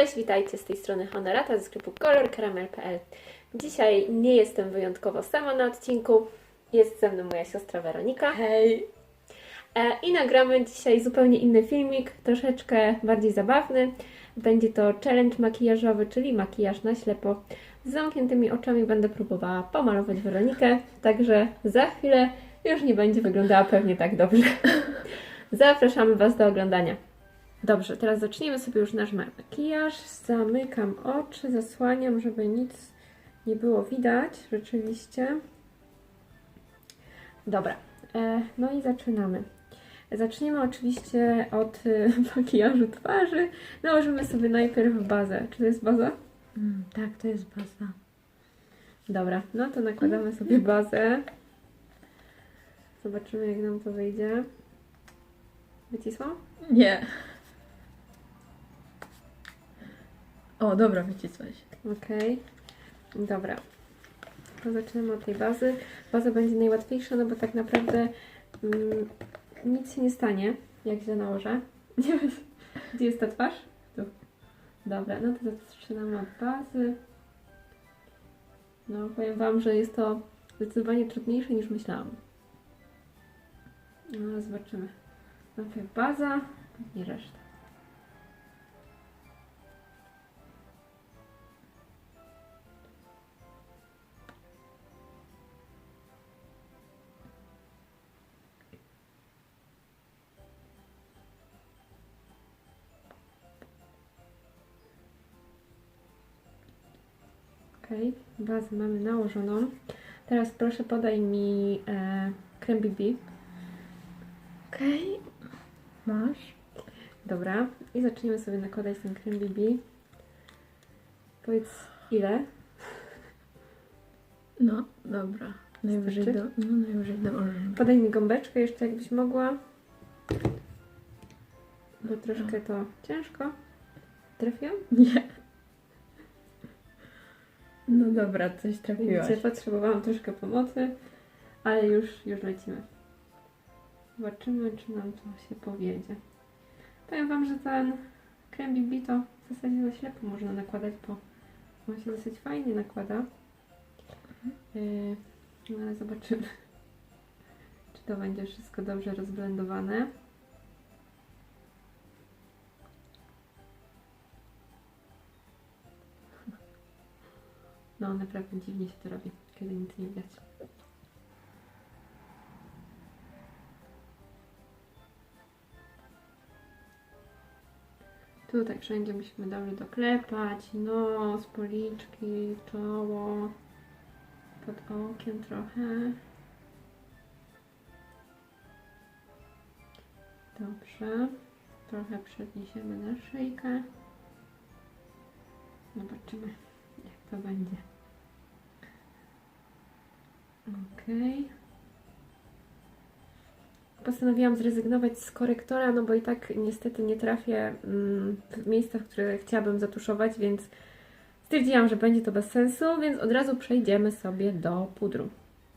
Cześć, witajcie z tej strony Honorata ze sklepu kolorkaramel.pl. Dzisiaj nie jestem wyjątkowo sama na odcinku. Jest ze mną moja siostra Weronika. Hej! E, I nagramy dzisiaj zupełnie inny filmik, troszeczkę bardziej zabawny. Będzie to challenge makijażowy, czyli makijaż na ślepo. Z zamkniętymi oczami będę próbowała pomalować Weronikę, także za chwilę już nie będzie wyglądała pewnie tak dobrze. Zapraszamy Was do oglądania. Dobrze, teraz zaczniemy sobie już nasz makijaż. Zamykam oczy, zasłaniam, żeby nic nie było widać rzeczywiście. Dobra, e, no i zaczynamy. Zaczniemy oczywiście od y, makijażu twarzy. Nałożymy sobie najpierw bazę. Czy to jest baza? Mm, tak, to jest baza. Dobra, no to nakładamy sobie bazę. Zobaczymy, jak nam to wyjdzie. Wycisło? Nie. O, dobra, coś. Okej. Dobra. To zaczynamy od tej bazy. Baza będzie najłatwiejsza, no bo tak naprawdę mm, nic się nie stanie, jak źle nałożę. Nie wiem, Gdzie jest ta twarz? Tu. Dobra, no to zaczynamy od bazy. No, powiem Wam, że jest to zdecydowanie trudniejsze niż myślałam. No, zobaczymy. Najpierw baza, później reszta. Okej, bazę mamy nałożoną. Teraz proszę podaj mi e, krem BB. Okej. Masz? Dobra, i zaczniemy sobie nakładać ten krem BB. Powiedz ile? No, dobra. Najwyżej do, no, najwyżej dołożymy. Podaj mi gąbeczkę jeszcze, jakbyś mogła. Bo troszkę to ciężko. Trafiłam? Nie. No dobra, coś trafiłaś. Widzicie, potrzebowałam troszkę pomocy, ale już, już lecimy. Zobaczymy, czy nam to się powiedzie. Powiem Wam, że ten krem BB to w zasadzie na ślepo można nakładać, bo on się dosyć fajnie nakłada. Yy, no ale zobaczymy, czy to będzie wszystko dobrze rozblendowane. No, naprawdę dziwnie się to robi, kiedy nic nie widać. Tutaj wszędzie musimy dobrze doklepać. Nos, policzki, czoło, pod okiem trochę. Dobrze. Trochę przeniesiemy na szyjkę. Zobaczymy, jak to będzie. Okej. Postanowiłam zrezygnować z korektora, no bo i tak niestety nie trafię mm, w miejsca, w które chciałabym zatuszować, więc stwierdziłam, że będzie to bez sensu, więc od razu przejdziemy sobie do pudru.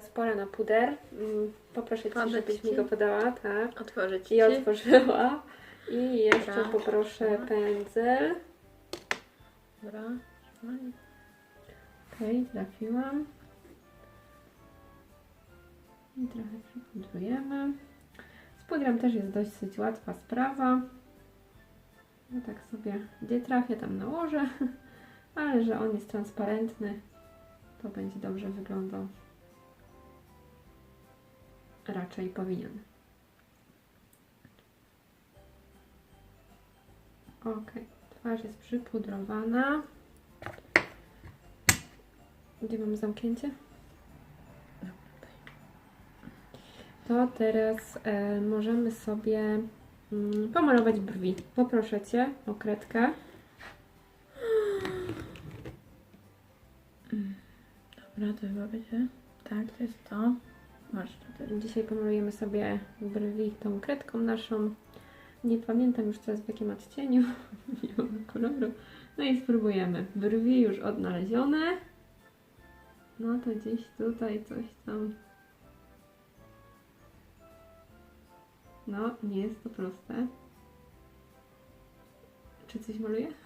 Spora na puder. Mm, Poproszę Cię, żebyś mi go podała, tak. Otworzę ci. I otworzyła. I jeszcze Dobra. poproszę pędzel. Dobra. Okej, trafiłam. I trochę przypudrujemy. Pudrem też jest dosyć łatwa sprawa. No tak sobie, gdzie trafię, tam nałożę. Ale że on jest transparentny, to będzie dobrze wyglądał. Raczej powinien. Ok, twarz jest przypudrowana. Gdzie mamy zamknięcie? To teraz e, możemy sobie mm, pomalować brwi. Poproszę Cię o kredkę. Dobra, to chyba będzie. Tak, to jest to. Masz to też. Dzisiaj pomalujemy sobie brwi tą kredką naszą. Nie pamiętam już teraz w jakim odcieniu. Koloru. No i spróbujemy. Brwi już odnalezione. No to gdzieś tutaj coś tam. No, nie jest to proste. Czy coś maluję?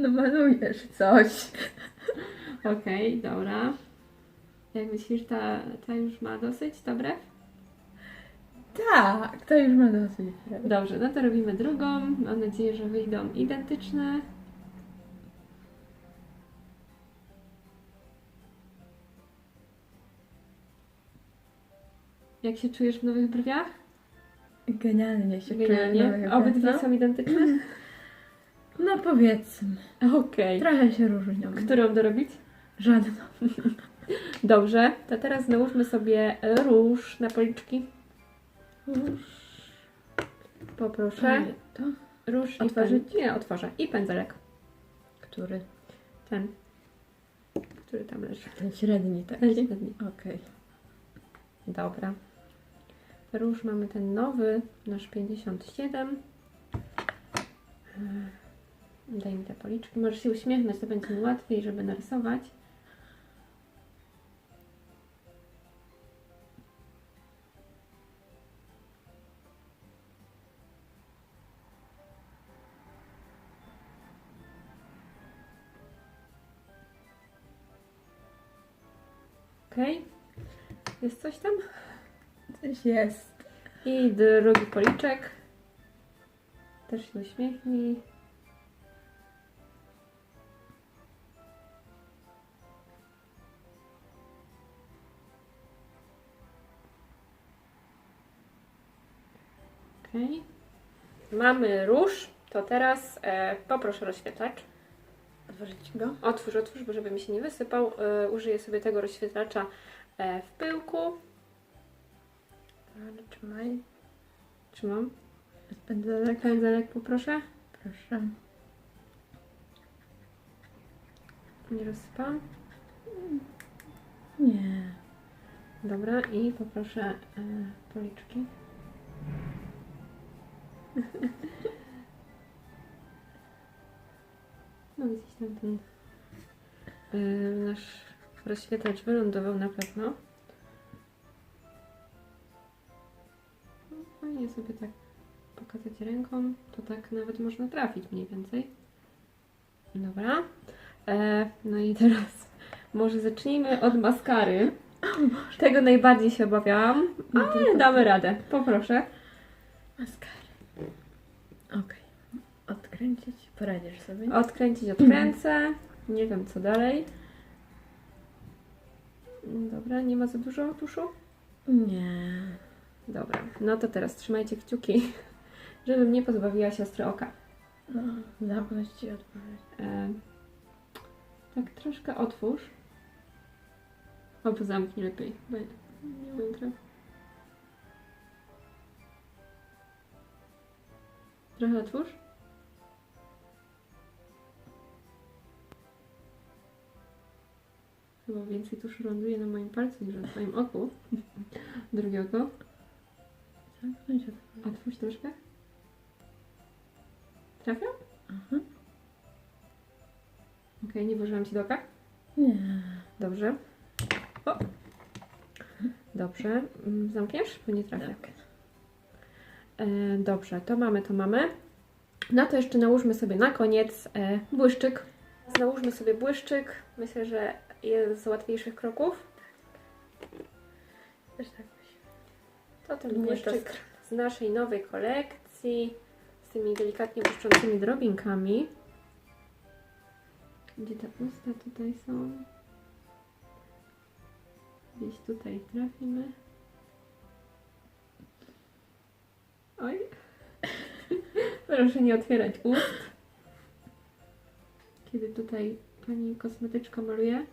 No malujesz coś. Okej, okay, dobra. Jak myślisz, ta, ta już ma dosyć, ta brew? Tak, ta już ma dosyć. Dobrze, no to robimy drugą. Mam nadzieję, że wyjdą identyczne. Jak się czujesz w nowych brwiach? Genialnie się czuję. Genialnie. Obydwie są identyczne? No powiedzmy. Okej. Trochę się różnią. Którą dorobić? Żadną. Dobrze, to teraz nałóżmy sobie róż na policzki. Poproszę. To? Róż i Otworzyć? Nie, otworzę. I pędzelek. Który? Ten, który tam leży. Ten średni taki. Ten średni. Okej. Dobra. Róż mamy ten nowy, nasz 57. Eee, Daj mi te policzki. Możesz się uśmiechnąć, to będzie mi łatwiej, żeby narysować. Okej. Jest coś tam? Coś jest. I drugi policzek. Też się uśmiechnij. Okej. Mamy róż. To teraz e, poproszę rozświetlacz. Otworzyć go? Otwórz, otwórz, bo żeby mi się nie wysypał. E, użyję sobie tego rozświetlacza e, w pyłku. Ale trzymaj. Trzymam. Pędzelek. Pędzelek poproszę. Proszę. Nie rozsypam. Nie. Dobra, i poproszę e, policzki. No gdzieś tam ten e, nasz rozświetlacz wylądował na pewno. Sobie tak pokazać ręką, to tak nawet można trafić mniej więcej. Dobra. E, no i teraz może zacznijmy od maskary. Tego najbardziej się obawiałam, ale damy radę. Poproszę. Maskary. Okej. Odkręcić. Poradzisz sobie? Odkręcić odkręcę. Nie wiem co dalej. Dobra, nie ma za dużo tuszu? Nie. Dobra, no to teraz trzymajcie kciuki, żebym nie pozbawiła siostry oka. No, zamknąć ci. E, tak troszkę otwórz. Albo zamknij lepiej, bo ja nie wiem trochę. Trochę otwórz. Chyba więcej tuszu ląduje na moim palcu niż na twoim oku. Drugie oko. Otworzyć. Otwórz troszkę. Trafia? Aha. Okej, nie włożyłam ci do oka? Nie. Dobrze. O. Dobrze. Mm, Zamkniesz? Bo nie trafię. Tak. E, dobrze, to mamy, to mamy. No to jeszcze nałóżmy sobie na koniec e, błyszczyk. Nałóżmy sobie błyszczyk. Myślę, że jest z łatwiejszych kroków. Też tak. To ten błyszczyk z naszej nowej kolekcji. Z tymi delikatnie błyszczącymi drobinkami. Gdzie te usta tutaj są? Gdzieś tutaj trafimy. Oj. Proszę nie otwierać ust. Kiedy tutaj pani kosmetyczka maluje.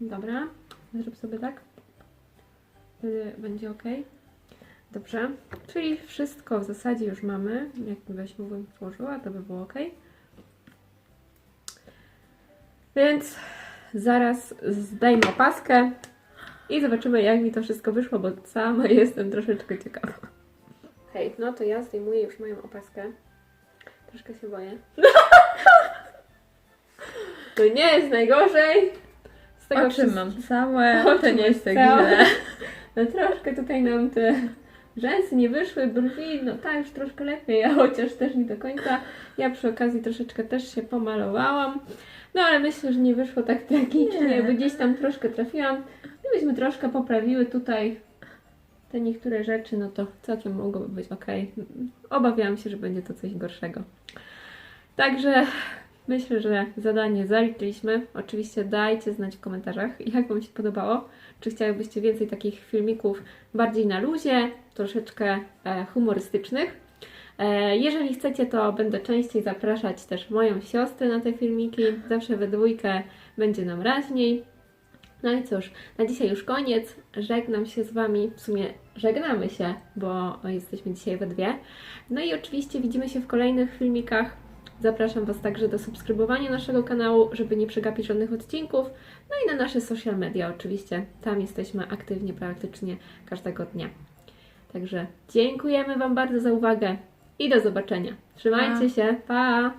Dobra. Zrób sobie tak. Wtedy będzie ok. Dobrze. Czyli wszystko w zasadzie już mamy. Jakbyś mu włożyła, to by było ok. Więc zaraz zdejmę opaskę i zobaczymy, jak mi to wszystko wyszło, bo sama jestem troszeczkę ciekawa. Hej, no to ja zdejmuję już moją opaskę. Troszkę się boję. To nie jest najgorzej. Z tego Oczy mam całe. Oczy To nie jest tak źle. no troszkę tutaj nam te rzęsy nie wyszły, brwi, no tak, już troszkę lepiej, a chociaż też nie do końca. Ja przy okazji troszeczkę też się pomalowałam. No ale myślę, że nie wyszło tak tragicznie, Nie. bo gdzieś tam troszkę trafiłam. Gdybyśmy troszkę poprawiły tutaj te niektóre rzeczy, no to całkiem mogłoby być ok. Obawiałam się, że będzie to coś gorszego. Także myślę, że zadanie zaliczyliśmy. Oczywiście dajcie znać w komentarzach, jak Wam się podobało. Czy chciałybyście więcej takich filmików bardziej na luzie, troszeczkę e, humorystycznych. E, jeżeli chcecie, to będę częściej zapraszać też moją siostrę na te filmiki. Zawsze we dwójkę będzie nam raźniej. No i cóż, na dzisiaj już koniec. Żegnam się z Wami. W sumie żegnamy się, bo jesteśmy dzisiaj we dwie. No i oczywiście widzimy się w kolejnych filmikach. Zapraszam Was także do subskrybowania naszego kanału, żeby nie przegapić żadnych odcinków. No i na nasze social media oczywiście. Tam jesteśmy aktywnie praktycznie każdego dnia. Także dziękujemy Wam bardzo za uwagę i do zobaczenia. Trzymajcie Pa. się. Pa!